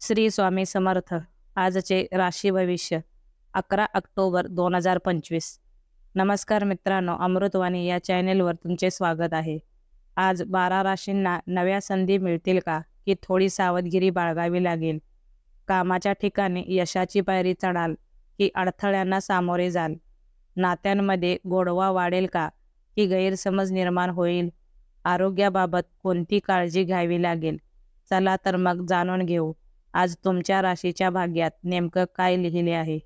श्री स्वामी समर्थ. आजचे राशी भविष्य अकरा ऑक्टोबर दोन हजार पंचवीस. नमस्कार मित्रांनो अमृतवाणी या चॅनेलवर तुमचे स्वागत आहे. आज बारा राशींना नव्या संधी मिळतील का की थोडी सावधगिरी बाळगावी लागेल? कामाच्या ठिकाणी यशाची पायरी चढाल की अडथळ्यांना सामोरे जाल? नात्यांमध्ये गोडवा वाढेल का की गैरसमज निर्माण होईल? आरोग्याबाबत कोणती काळजी घ्यावी लागेल? चला तर मग जाणून घेऊ. आज तुमच्या राशीच्या भाग्यात नेमकं काय लिहिले आहे?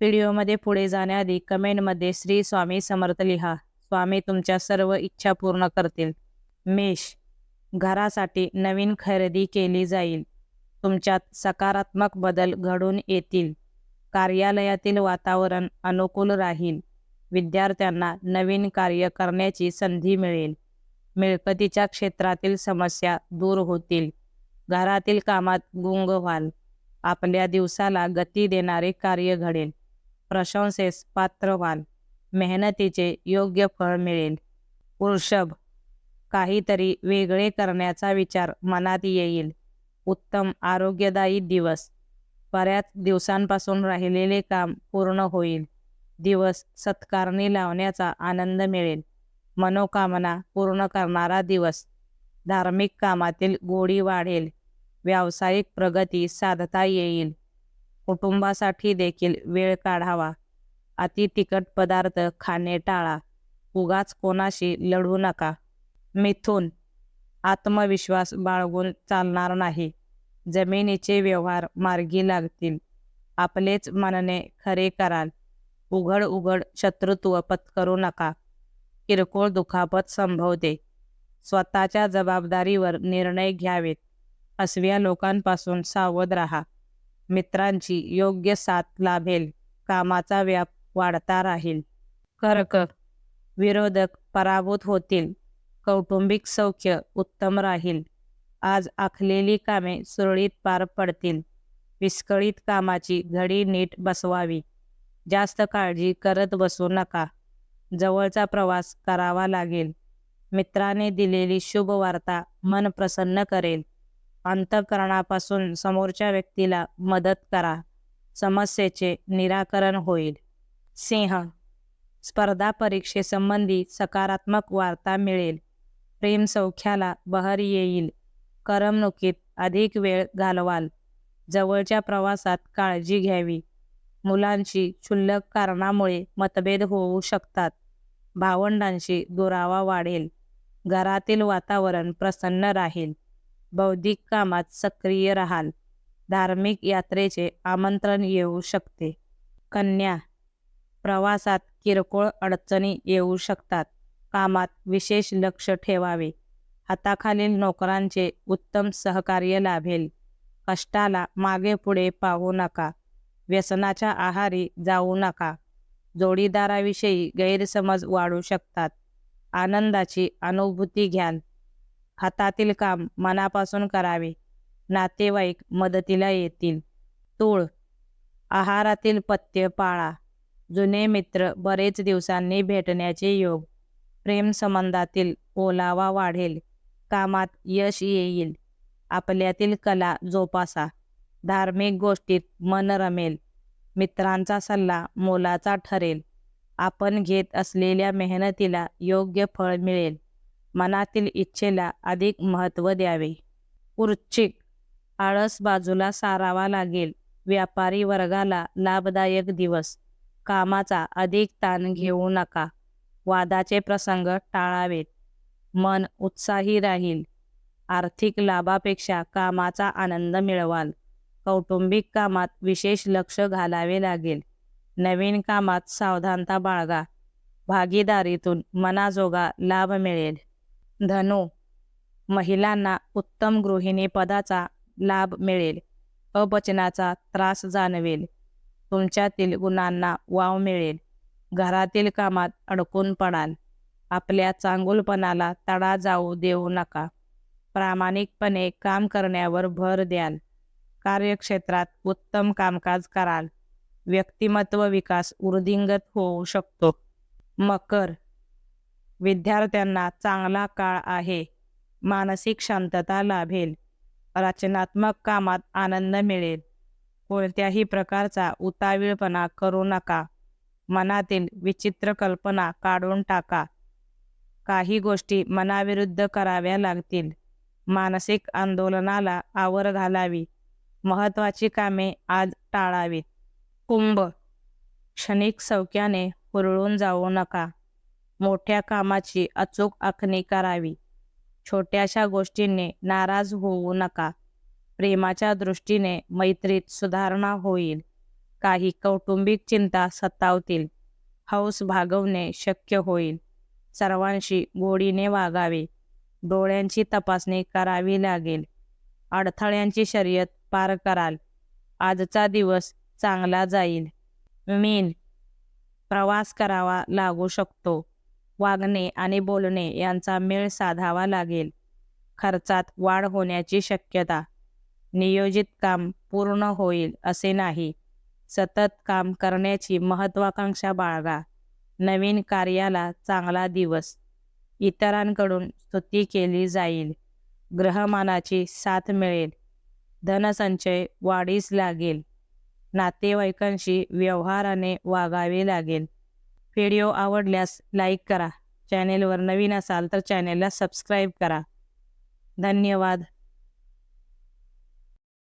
व्हिडिओमध्ये पुढे जाण्याआधी कमेंटमध्ये श्री स्वामी समर्थ लिहा. स्वामी तुमच्या सर्व इच्छा पूर्ण करतील. मेष घरासाठी नवीन खरेदी केली जाईल. तुमच्यात सकारात्मक बदल घडून येतील. कार्यालयातील वातावरण अनुकूल राहील. विद्यार्थ्यांना नवीन कार्य करण्याची संधी मिळेल. मिळकतीच्या क्षेत्रातील समस्या दूर होतील. घरातील कामात गुंग व्हाल. आपल्या दिवसाला गती देणारे कार्य घडेल. प्रशंसेस पात्र व्हाल. मेहनतीचे योग्य फळ मिळेल. वृषभ काहीतरी वेगळे करण्याचा विचार मनात येईल. उत्तम आरोग्यदायी दिवस. बऱ्याच दिवसांपासून राहिलेले काम पूर्ण होईल. दिवस सत्कारणी लावण्याचा आनंद मिळेल. मनोकामना पूर्ण करणारा दिवस. धार्मिक कामातील गोडी वाढेल. व्यावसायिक प्रगती साधता येईल. कुटुंबासाठी देखील वेळ काढावा. अति तिखट पदार्थ खाणे टाळा. उगाच कोणाशी लढू नका. मिथून. आत्मविश्वास बाळगून चालणार नाही. जमिनीचे व्यवहार मार्गी लागतील. आपलेच मनने खरे कराल. उघड उघड शत्रुत्व पत्करू नका. किरकोळ दुखापत संभवते. स्वतःच्या जबाबदारीवर निर्णय घ्यावेत. अस्व्या लोकांपासून सावध राहा. मित्रांची योग्य साथ लाभेल. कामाचा व्याप वाढता राहील. कर्क विरोधक पराभूत होतील. कौटुंबिक सौख्य उत्तम राहील. आज आखलेली कामे सुरळीत पार पडतील. विस्कळीत कामाची घडी नीट बसवावी. जास्त काळजी करत बसू नका. जवळचा प्रवास करावा लागेल. मित्राने दिलेली शुभ वार्ता मन प्रसन्न करेल. अंतकरणापासून समोरच्या व्यक्तीला मदत करा. समस्येचे निराकरण होईल. सिंह. स्पर्धा परीक्षेसंबंधी सकारात्मक वार्ता मिळेल. प्रेम सौख्याला बहर येईल. करमणुकीत अधिक वेळ घालवाल. जवळच्या प्रवासात काळजी घ्यावी. मुलांशी क्षुल्लक कारणामुळे मतभेद होऊ शकतात. भावंडांशी दुरावा वाढेल. घरातील वातावरण प्रसन्न राहील. बौद्धिक कामात सक्रिय राहाल. धार्मिक यात्रेचे आमंत्रण येऊ शकते. कन्या प्रवासात किरकोळ अडचणी येऊ शकतात. कामात विशेष लक्ष ठेवावे. हाताखालील नोकरांचे उत्तम सहकार्य लाभेल. कष्टाला मागे पुढे पाहू नका. व्यसनाच्या आहारी जाऊ नका. जोडीदाराविषयी गैरसमज वाढू शकतात. आनंदाची अनुभूती घ्याल. हातातील काम मनापासून करावे. नातेवाईक मदतीला येतील. तूळ. आहारातील पथ्य पाळा. जुने मित्र बरेच दिवसांनी भेटण्याचे योग. प्रेमसंबंधातील ओलावा वाढेल. कामात यश येईल. आपल्यातील कला जोपासा. धार्मिक गोष्टीत मन रमेल. मित्रांचा सल्ला मोलाचा ठरेल. आपण घेत असलेल्या मेहनतीला योग्य फळ मिळेल. मनातील इच्छेला अधिक महत्त्व द्यावे. वृश्चिक आळस बाजूला सारावा लागेल. व्यापारी वर्गाला लाभदायक दिवस. कामाचा अधिक ताण घेऊ नका. वादाचे प्रसंग टाळावेत. मन उत्साही राहील. आर्थिक लाभापेक्षा कामाचा आनंद मिळवाल. कौटुंबिक कामात विशेष लक्ष घालावे लागेल. नवीन कामात सावधानता बाळगा. भागीदारीतून मनाजोगा लाभ मिळेल. धनु महिलांना उत्तम गृहिणी पदाचा लाभ मिळेल. अपचनाचा त्रास जाणवेल. तुमच्यातील गुणांना वाव मिळेल. घरातील कामात अडकून पडाल. आपल्या चांगुलपणाला तडा जाऊ देऊ नका. प्रामाणिकपणे काम करण्यावर भर द्याल. कार्यक्षेत्रात उत्तम कामकाज कराल. व्यक्तिमत्व विकास वृद्धिंगत होऊ शकतो. मकर विद्यार्थ्यांना चांगला काळ आहे. मानसिक शांतता लाभेल. रचनात्मक कामात आनंद मिळेल. कोणत्याही प्रकारचा उतावीळपणा करू नका. मनातील विचित्र कल्पना काढून टाका. काही गोष्टी मनाविरुद्ध कराव्या लागतील. मानसिक आंदोलनाला आवर घालावी. महत्त्वाची कामे आज टाळावीत. कुंभ. क्षणिक सौक्याने हुरळून जाऊ नका. मोठ्या कामाची अचूक आखणी करावी. छोट्याशा गोष्टींनी नाराज होऊ नका. प्रेमाच्या दृष्टीने मैत्रीत सुधारणा होईल. काही कौटुंबिक चिंता सतावतील. हौस भागवणे शक्य होईल. सर्वांशी गोडीने वागावे. डोळ्यांची तपासणी करावी लागेल. अडथळ्यांची शर्यत पार कराल. आजचा दिवस चांगला जाईल. मीन. प्रवास करावा लागू शकतो. वागणे आणि बोलणे यांचा मेळ साधावा लागेल. खर्चात वाढ होण्याची शक्यता. नियोजित काम पूर्ण होईल असे नाही. सतत काम करण्याची महत्वाकांक्षा बाळगा. नवीन कार्याला चांगला दिवस. इतरांकडून स्तुती केली जाईल. ग्रहमानाची साथ मिळेल. धनसंचय वाढीस लागेल. नातेवाईकांशी व्यवहाराने वागावे लागेल. व्हिडिओ आवडल्यास लाईक करा. चॅनेलवर नवीन असाल तर चॅनेलला सबस्क्राईब करा. धन्यवाद.